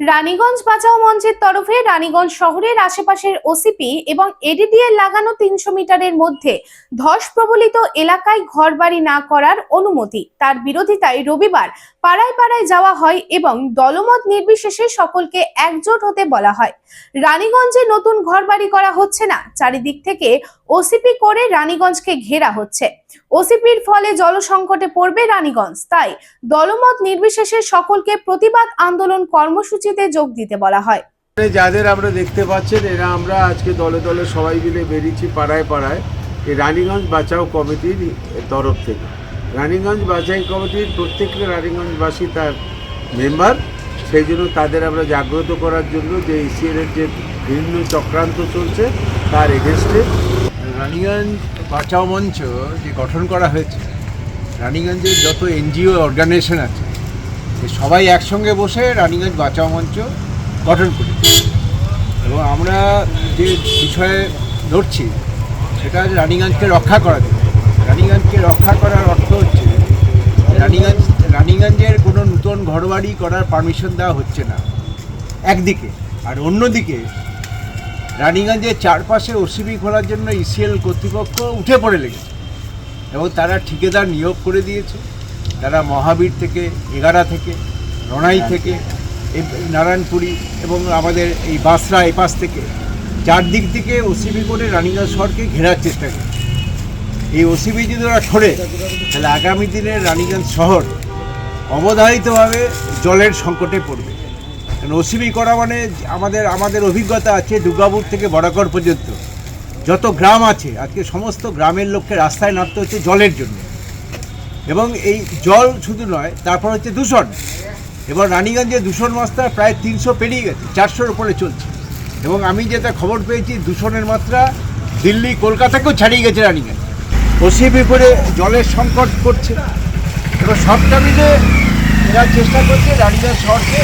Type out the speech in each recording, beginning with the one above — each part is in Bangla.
রানীগঞ্জ বাঁচাও মঞ্চের তরফে রানীগঞ্জ শহরের আশেপাশের ওসিপি এবং এডিডিএ লাগানো তিনশো মিটারের মধ্যে ধস প্রবলিত এলাকায় ঘরবাড়ি না করার অনুমতি। তার বিরোধিতায় রবিবার পাড়ায় পাড়ায় যাওয়া হয় এবং দলমত নির্বিশেষে সকলকে একজোট হতে বলা হয়। রানীগঞ্জে নতুন ঘরবাড়ি করা হচ্ছে না। চারিদিক থেকে ওসিপি করে রানীগঞ্জকে ঘেরা হচ্ছে। ওসিপির ফলে জলসংকটে পড়বে রানীগঞ্জ। তাই দলমত নির্বিশেষে সকলকে প্রতিবাদ আন্দোলন কর্মসূচিতে যোগ দিতে বলা হয়। যাদের আমরা দেখতে পাচ্ছেন, এরা আমরা আজকে দলে দলে সবাই মিলে বেরিয়েছি পাড়ায় পাড়ায়। এই রানীগঞ্জ বাঁচাও কমিটির তরফ থেকে। রানীগঞ্জ বাঁচাই কমিটির প্রত্যেকটা রানীগঞ্জবাসী তার মেম্বার। সেই জন্য তাদের আমরা জাগ্রত করার জন্য যে ইসিএল এর যে বিভিন্ন চক্রান্ত চলছে, তার এগেনস্টে রানীগঞ্জ বাঁচাও মঞ্চ যে গঠন করা হয়েছে, রানীগঞ্জের যত এনজিও অর্গানাইজেশন আছে সবাই একসঙ্গে বসে রানীগঞ্জ বাঁচাও মঞ্চ গঠন করেছে। এবং আমরা যে বিষয়ে ধরছি সেটা রানীগঞ্জকে রক্ষা করা যাবে। রানীগঞ্জকে রক্ষা করার অর্থ হচ্ছে, রানীগঞ্জ, রানীগঞ্জের কোনো নতুন ঘরবাড়ি করার পারমিশন দেওয়া হচ্ছে না। একদিকে। আর অন্যদিকে রানীগঞ্জের চারপাশে ওসিবি খোলার জন্য ইসিএল কর্তৃপক্ষ উঠে পড়ে লেগেছে। এবং তারা ঠিকাদার নিয়োগ করে দিয়েছে। তারা মহাবীর থেকে, এগারা থেকে রনাই থেকে নারায়ণপুরি এবং আমাদের এই বাসরা এপাশ থেকে। চারদিক থেকে ওসিবি করে রানীগঞ্জ শহরকে ঘেরার চেষ্টা করে এই ওসিবি যদি ওরা সরে তাহলে আগামী দিনে রানীগঞ্জ শহর অবধারিতভাবে জলের সংকটে পড়বে। ওসিবি করা মানে আমাদের আমাদের অভিজ্ঞতা আছে দুর্গাপুর থেকে বরাকর পর্যন্ত। যত গ্রাম আছে, আজকে সমস্ত গ্রামের লোককে রাস্তায় নামতে হচ্ছে জলের জন্য। এবং এই জল শুধু নয়, তারপর হচ্ছে দূষণ। এবার রানীগঞ্জে দূষণ মাত্রা প্রায় তিনশো পেরিয়ে গেছে, চারশোর উপরে চলছে। এবং আমি যেটা খবর পেয়েছি, দূষণের মাত্রা দিল্লি, কলকাতাকেও ছাড়িয়ে গেছে রানীগঞ্জ। ওসিবি করে জলের সংকট করছে এবার সবটা মিলে এরা চেষ্টা করছে রানীগঞ্জ শহরকে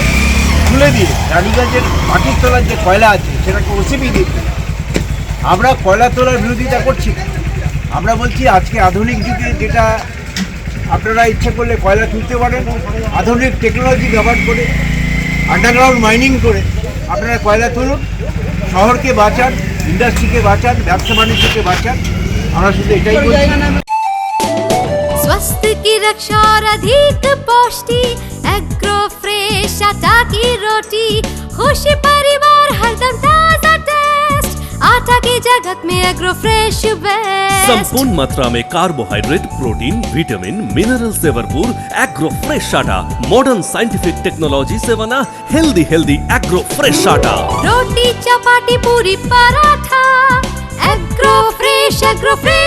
তুলে দিয়ে রানীগঞ্জের মাটির তোলার যে কয়লা আছে, সেটাকে ওসিপি দিয়ে আমরা কয়লা তোলার বিরোধিতা করছি আমরা বলছি আজকে আধুনিক যুগে যেটা আপনারা ইচ্ছে করলে কয়লা তুলতে পারেন, আধুনিক টেকনোলজি ব্যবহার করে আন্ডারগ্রাউন্ড মাইনিং করে আপনারা কয়লা তুলুন, শহরকে বাঁচান ইন্ডাস্ট্রিকে বাঁচান, ব্যবসা বাণিজ্যকে বাঁচান, আমরা শুধু এটাই বলছি স্বাস্থ্য কি অধিক एग्रो फ्रेश आटा की रोटी खुशी परिवार हरदम ताज़ा टेस्ट आटा की जगत में एग्रो फ्रेश बेस्ट संपूर्ण मात्रा में कार्बोहाइड्रेट प्रोटीन विटामिन मिनरल से भरपूर एग्रो फ्रेश आटा मॉडर्न साइंटिफिक टेक्नोलॉजी से बना हेल्दी हेल्दी एग्रो फ्रेश आटा रोटी चपाटी पूरी पराठा एग्रो फ्रेश एग्रो फ्रेश